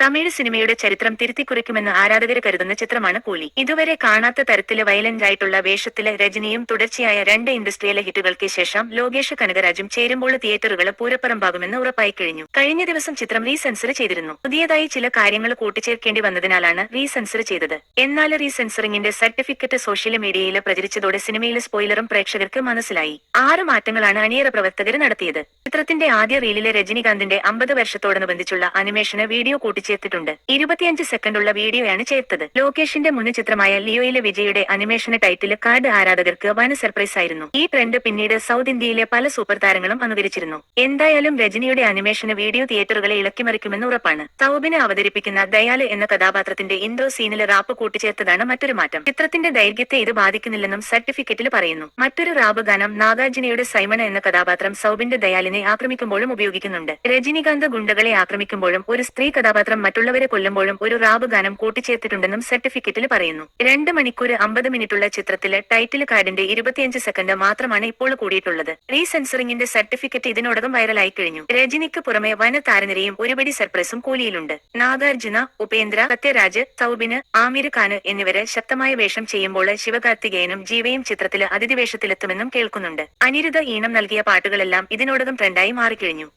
തമിഴ് സിനിമയുടെ ചരിത്രം തിരുത്തിക്കുറിക്കുമെന്ന് ആരാധകർ കരുതുന്ന ചിത്രമാണ് കൂലി. ഇതുവരെ കാണാത്ത തരത്തിൽ വയലന്റ് ആയിട്ടുള്ള വേഷത്തിൽ രജനിയും തുടർച്ചയായ രണ്ട് ഇൻഡസ്ട്രിയിലെ ഹിറ്റുകൾക്ക് ശേഷം ലോകേഷ് കനകരാജും ചേരുമ്പോൾ തിയേറ്ററുകൾ പൂരപ്പറമ്പാകുമെന്ന് ഉറപ്പായി കഴിഞ്ഞു. കഴിഞ്ഞ ദിവസം ചിത്രം റീസെൻസർ ചെയ്തിരുന്നു. പുതിയതായി ചില കാര്യങ്ങൾ കൂട്ടിച്ചേർക്കേണ്ടി വന്നതിനാലാണ് റീസെൻസർ ചെയ്തത്. എന്നാൽ റീസെൻസറിംഗിന്റെ സർട്ടിഫിക്കറ്റ് സോഷ്യൽ മീഡിയയിൽ പ്രചരിച്ചതോടെ സിനിമയിലെ സ്പോയിലറും പ്രേക്ഷകർക്ക് മനസ്സിലായി. ആറ് മാറ്റങ്ങളാണ് അണിയറ പ്രവർത്തകർ നടത്തിയത്. ചിത്രത്തിന്റെ ആദ്യ റീലിലെ രജനികാന്തിന്റെ അമ്പത് വർഷത്തോടനുബന്ധിച്ചുള്ള അനിമേഷന് വീഡിയോ കൂട്ടിച്ചേർത്തിട്ടുണ്ട് ഇരുപത്തിയഞ്ച് സെക്കൻഡുള്ള വീഡിയോയാണ് ചേർത്തത്. ലോകേഷിന്റെ മുൻചിത്രമായ ലിയോയിലെ വിജയുടെ അനിമേഷന് ടൈറ്റിൽ കാർഡ് ആരാധകർക്ക് വൻ സർപ്രൈസ് ആയിരുന്നു. ഈ ട്രെൻഡ് പിന്നീട് സൗത്ത് ഇന്ത്യയിലെ പല സൂപ്പർ താരങ്ങളും അനുകരിച്ചിരുന്നു എന്തായാലും രജനിയുടെ അനിമേഷന് വീഡിയോ തിയേറ്ററുകളെ ഇളക്കിമറിക്കുമെന്ന് ഉറപ്പാണ്. സൗബിനെ അവതരിപ്പിക്കുന്ന ദയാൽ എന്ന കഥാപാത്രത്തിന്റെ ഇൻഡോ സീനിൽ റാപ്പ് കൂട്ടിച്ചേർത്തതാണ് മറ്റൊരു മാറ്റം. ചിത്രത്തിന്റെ ദൈർഘ്യത്തെ ഇത് ബാധിക്കുന്നില്ലെന്നും സർട്ടിഫിക്കറ്റിൽ പറയുന്നു. മറ്റൊരു റാബ് ഗാനം നാഗാർജുനയുടെ സൈമണ എന്ന കഥാപാത്രം സൗബിന്റെ ദയാലിനെ ആക്രമിക്കുമ്പോഴും ഉപയോഗിക്കുന്നുണ്ട്. രജനികാന്ത് ഗുണ്ടകളെ ആക്രമിക്കുമ്പോഴും ഒരു സ്ത്രീ കഥാപാത്രം മറ്റുള്ളവരെ കൊല്ലുമ്പോഴും ഒരു റാബ് ഗാനം കൂട്ടിച്ചേർത്തിട്ടുണ്ടെന്നും സർട്ടിഫിക്കറ്റിൽ പറയുന്നു. രണ്ട് മണിക്കൂർ അമ്പത് മിനിറ്റുള്ള ചിത്രത്തിലെ ടൈറ്റിൽ കാർഡിന്റെ ഇരുപത്തിയഞ്ച് സെക്കൻഡ് മാത്രമാണ് ഇപ്പോൾ കൂടിയിട്ടുള്ളത്. റീസെൻസറിംഗിന്റെ സർട്ടിഫിക്കറ്റ് ഇതിനോടകം വൈറലായി കഴിഞ്ഞു. രജനിക്ക് പുറമെ വന താരനിരയും ഒരുപടി സർപ്രൈസും കൂലിയിലുണ്ട്. നാഗാർജുന ഉപേന്ദ്ര സത്യരാജ് സൗബിന് ആമിർ ഖാന് എന്നിവരെ ശക്തമായ വേഷം ചെയ്യുമ്പോൾ ശിവകാർത്തികേയനും ജീവയും ചിത്രത്തിൽ അതിഥി വേഷത്തിലെത്തുമെന്നും കേൾക്കുന്നുണ്ട്. അനിരുദ്ധ ഈണം നൽകിയ പാട്ടുകളെല്ലാം ഇതിനോടകം ട്രെൻഡായി മാറിക്കഴിഞ്ഞു.